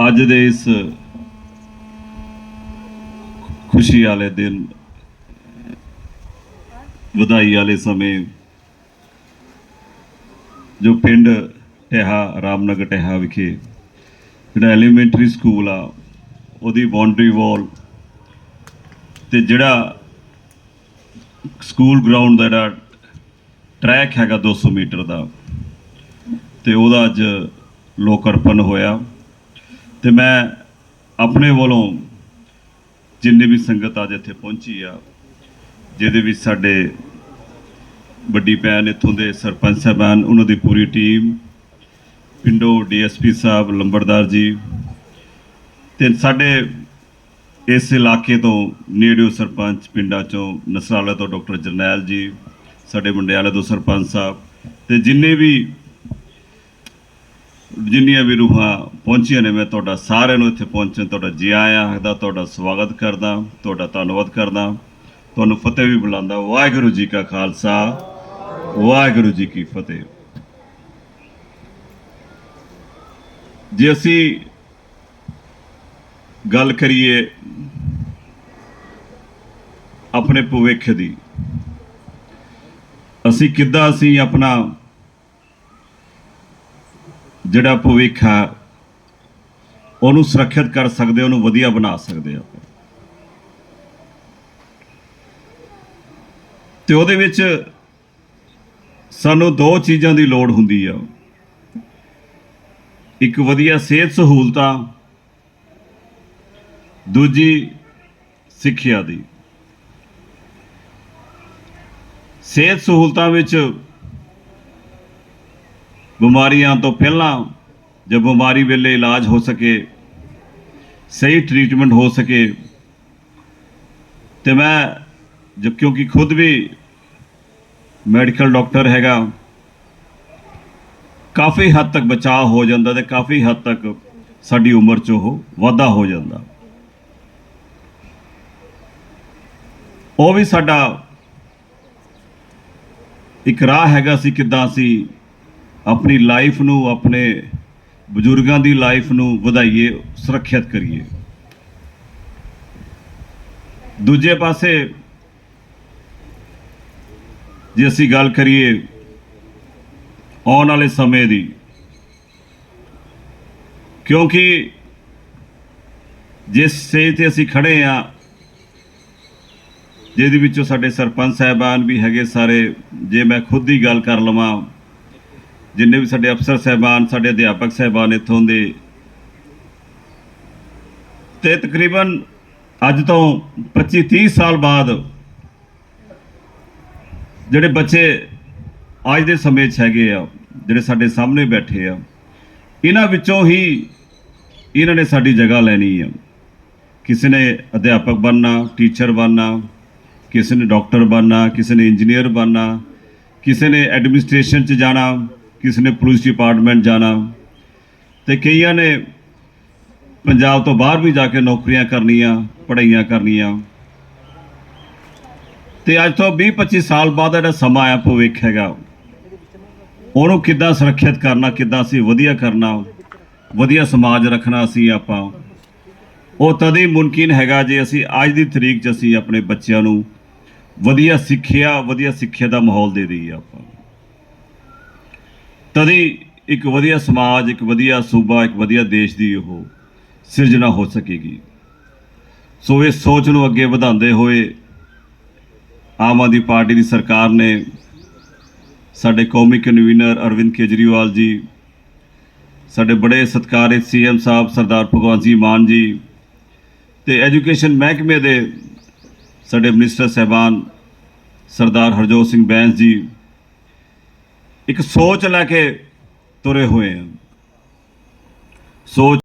ਅੱਜ ਦੇ ਇਸ ਖੁਸ਼ੀ ਵਾਲੇ ਦਿਨ, ਵਧਾਈ ਵਾਲੇ ਸਮੇਂ, ਜੋ ਪਿੰਡ ਟਿਹਾ, ਰਾਮਨਗਰ ਟਿਹਾ ਵਿਖੇ ਜਿਹੜਾ ਐਲੀਮੈਂਟਰੀ ਸਕੂਲ ਆ, ਉਹਦੀ ਬਾਉਂਡਰੀ ਵਾਲ ਤੇ ਜਿਹੜਾ ਸਕੂਲ ਗਰਾਊਂਡ ਦਾ ਜਿਹੜਾ ਟਰੈਕ ਹੈਗਾ 200 ਮੀਟਰ ਦਾ, ਤੇ ਉਹਦਾ ਅੱਜ ਲੋਕ ਅਰਪਣ ਹੋਇਆ। ਤੇ ਮੈਂ ਆਪਣੇ ਵੱਲੋਂ ਜਿੰਨੇ ਵੀ ਸੰਗਤ ਅੱਜ ਇੱਥੇ ਪਹੁੰਚੀ ਆ, ਜਿਹਦੇ ਵਿੱਚ ਸਾਡੇ ਵੱਡੀ ਭੈਣ ਇੱਥੋਂ ਦੇ ਸਰਪੰਚ ਸਾਹਿਬਾਨ, ਉਹਨਾਂ ਦੀ ਪੂਰੀ ਟੀਮ, ਪਿੰਡੋ ਡੀਐਸਪੀ ਸਾਹਿਬ, ਲੰਬੜਦਾਰ ਜੀ ਤੇ ਸਾਡੇ ਇਸ ਇਲਾਕੇ ਤੋਂ ਨੇੜਿਓ ਸਰਪੰਚ ਪਿੰਡਾਂ ਚੋਂ ਨਸਰਾਲਾ ਤੋਂ ਡਾਕਟਰ ਜਰਨੈਲ ਜੀ, ਸਾਡੇ ਮੰਡਿਆਲੇ ਤੋਂ ਸਰਪੰਚ ਸਾਹਿਬ ਤੇ ਜਿੰਨੇ ਵੀ ਜਿੰਨੀਆਂ ਵੀ ਰੂਹਾਂ ਪਹੁੰਚੀਆਂ ਨੇ, ਮੈਂ ਤੁਹਾਡਾ ਸਾਰਿਆਂ ਨੂੰ ਇੱਥੇ ਪਹੁੰਚਣ, ਤੁਹਾਡਾ ਜੀ ਆਇਆਂ ਆਖਦਾ ਤੁਹਾਡਾ ਸਵਾਗਤ ਕਰਦਾ, ਤੁਹਾਡਾ ਧੰਨਵਾਦ ਕਰਦਾ। ਤੁਹਾਨੂੰ ਫਤਿਹ ਵੀ ਬੁਲਾਉਂਦਾ। ਵਾਹਿਗੁਰੂ ਜੀ ਕਾ ਖਾਲਸਾ, ਵਾਹਿਗੁਰੂ ਜੀ ਕੀ ਫਤਿਹ। ਜੇ ਅਸੀਂ ਗੱਲ ਕਰੀਏ ਆਪਣੇ ਭਵਿੱਖ ਦੀ, ਅਸੀਂ ਕਿੱਦਾਂ ਅਸੀਂ ਆਪਣਾ ਜਿਹੜਾ ਭਵਿੱਖ ਹੈ, ਉਹਨੂੰ ਸੁਰੱਖਿਅਤ ਕਰ ਸਕਦੇ, ਉਹਨੂੰ ਵਧੀਆ ਬਣਾ ਸਕਦੇ ਆਪਾਂ। ਤੇ ਉਹਦੇ ਵਿੱਚ ਸਾਨੂੰ ਦੋ ਚੀਜ਼ਾਂ ਦੀ ਲੋੜ ਹੁੰਦੀ ਆ। ਇੱਕ ਵਧੀਆ ਸਿਹਤ ਸਹੂਲਤਾਂ, ਦੂਜੀ ਸਿੱਖਿਆ ਦੀ। ਸਿਹਤ ਸਹੂਲਤਾਂ ਵਿੱਚ ਬਿਮਾਰੀਆਂ ਤੋਂ ਪਹਿਲਾਂ ਜੇ ਬਿਮਾਰੀ ਵੇਲੇ ਇਲਾਜ ਹੋ ਸਕੇ, ਸਹੀ ਟ੍ਰੀਟਮੈਂਟ ਹੋ ਸਕੇ, ਤੇ ਮੈਂ ਜੋ, ਕਿਉਂਕਿ ਖੁਦ ਵੀ ਮੈਡੀਕਲ ਡਾਕਟਰ ਹੈਗਾ, ਕਾਫੀ ਹੱਦ ਤੱਕ ਬਚਾਅ ਹੋ ਜਾਂਦਾ ਤੇ ਕਾਫੀ ਹੱਦ ਤੱਕ ਸਾਡੀ ਉਮਰ 'ਚ ਉਹ ਵਾਧਾ ਹੋ ਜਾਂਦਾ। ਉਹ ਵੀ ਸਾਡਾ ਇੱਕ ਰਾਹ ਹੈਗਾ ਸੀ ਕਿੱਦਾਂ ਅਸੀਂ ਆਪਣੀ ਲਾਈਫ ਨੂੰ, ਆਪਣੇ ਬਜ਼ੁਰਗਾਂ ਦੀ ਲਾਈਫ ਨੂੰ ਵਧਾਈਏ, ਸੁਰੱਖਿਅਤ ਕਰੀਏ। ਦੂਜੇ ਪਾਸੇ ਜੇ ਅਸੀਂ ਗੱਲ ਕਰੀਏ ਆਉਣ ਵਾਲੇ ਸਮੇਂ ਦੀ, ਕਿਉਂਕਿ ਜਿਸ ਸਟੇਜ ਤੇ ਅਸੀਂ ਖੜੇ ਆ, ਜਿਹਦੇ ਵਿੱਚੋਂ ਸਾਡੇ ਸਰਪੰਚ ਸਾਹਿਬਾਨ ਵੀ ਹੈਗੇ ਸਾਰੇ, ਜੇ ਮੈਂ ਖੁਦ ਹੀ ਗੱਲ ਕਰ ਲਵਾਂ ਜਿੰਨੇ ਵੀ ਸਾਡੇ ਅਫਸਰ ਸਾਹਿਬਾਨ, ਸਾਡੇ ਅਧਿਆਪਕ ਸਾਹਿਬਾਨ ਇੱਥੋਂ ਦੇ। ਤੇ ਤਕਰੀਬਨ ਅੱਜ ਤੋਂ 25 30 ਸਾਲ ਬਾਅਦ ਜਿਹੜੇ ਬੱਚੇ ਅੱਜ ਦੇ ਸਮੇਂ 'ਚ ਹੈਗੇ ਆ, ਜਿਹੜੇ ਸਾਡੇ ਸਾਹਮਣੇ ਬੈਠੇ ਆ, ਇਹਨਾਂ ਵਿੱਚੋਂ ਹੀ ਇਹਨਾਂ ਨੇ ਸਾਡੀ ਜਗ੍ਹਾ ਲੈਣੀ ਆ। ਕਿਸੇ ਨੇ ਅਧਿਆਪਕ ਬਣਨਾ, ਟੀਚਰ ਬਣਨਾ, ਕਿਸੇ ਨੇ ਡਾਕਟਰ ਬਣਨਾ, ਕਿਸੇ ਨੇ ਇੰਜੀਨੀਅਰ ਬਣਨਾ, ਕਿਸੇ ਨੇ ਐਡਮਿਨਿਸਟ੍ਰੇਸ਼ਨ 'ਚ ਜਾਣਾ। ਕਿਸੇ ਨੇ ਪੁਲਿਸ ਡਿਪਾਰਟਮੈਂਟ ਜਾਣਾ ਤੇ ਕਈਆਂ ਨੇ ਪੰਜਾਬ ਤੋਂ ਬਾਹਰ ਵੀ ਜਾ ਕੇ ਨੌਕਰੀਆਂ ਕਰਨੀਆਂ, ਪੜ੍ਹਾਈਆਂ ਕਰਨੀਆਂ। ਤੇ ਅੱਜ ਤੋਂ 20 25 ਸਾਲ ਬਾਅਦ ਜਿਹੜਾ ਸਮਾਂ ਆਇਆ ਭਵਿੱਖ ਹੈਗਾ ਉਹਨੂੰ ਕਿੱਦਾਂ ਸੁਰੱਖਿਅਤ ਕਰਨਾ, ਕਿੱਦਾਂ ਅਸੀਂ ਵਧੀਆ ਕਰਨਾ, ਵਧੀਆ ਸਮਾਜ ਰੱਖਣਾ ਅਸੀਂ ਆਪਾਂ। ਉਹ ਤਦ ਹੀ ਮੁਮਕਿਨ ਹੈਗਾ ਜੇ ਅਸੀਂ ਅੱਜ ਦੀ ਤਰੀਕ 'ਚ ਅਸੀਂ ਆਪਣੇ ਬੱਚਿਆਂ ਨੂੰ ਵਧੀਆ ਸਿੱਖਿਆ ਵਧੀਆ ਸਿੱਖਿਆ ਦਾ ਮਾਹੌਲ ਦੇ ਦਈਏ ਆਪਾਂ। ਤਦ ਇੱਕ ਵਧੀਆ ਸਮਾਜ, ਇੱਕ ਵਧੀਆ ਸੂਬਾ, ਇੱਕ ਵਧੀਆ ਦੇਸ਼ ਦੀ ਉਹ ਸਿਰਜਣਾ ਹੋ ਸਕੇਗੀ। ਸੋ ਇਸ ਸੋਚ ਨੂੰ ਅੱਗੇ ਵਧਾਉਂਦੇ ਹੋਏ ਆਮ ਆਦਮੀ ਪਾਰਟੀ ਦੀ ਸਰਕਾਰ ਨੇ ਸਾਡੇ ਕੌਮੀ ਕਨਵੀਨਰ ਅਰਵਿੰਦ ਕੇਜਰੀਵਾਲ ਜੀ, ਸਾਡੇ ਬੜੇ ਸਤਿਕਾਰਿਤ ਸੀਐਮ ਸਾਹਿਬ ਸਰਦਾਰ ਭਗਵੰਤ ਸਿੰਘ ਮਾਨ ਜੀ ਤੇ ਐਜੂਕੇਸ਼ਨ ਮਹਿਕਮੇ ਦੇ ਸਾਡੇ ਮਿਨਿਸਟਰ ਸਹਿਬਾਨ ਸਰਦਾਰ ਹਰਜੋਤ ਸਿੰਘ ਬੈਂਸ ਜੀ ਇੱਕ ਸੋਚ ਲੈ ਕੇ ਤੁਰੇ ਹੋਏ ਆ। ਸੋਚ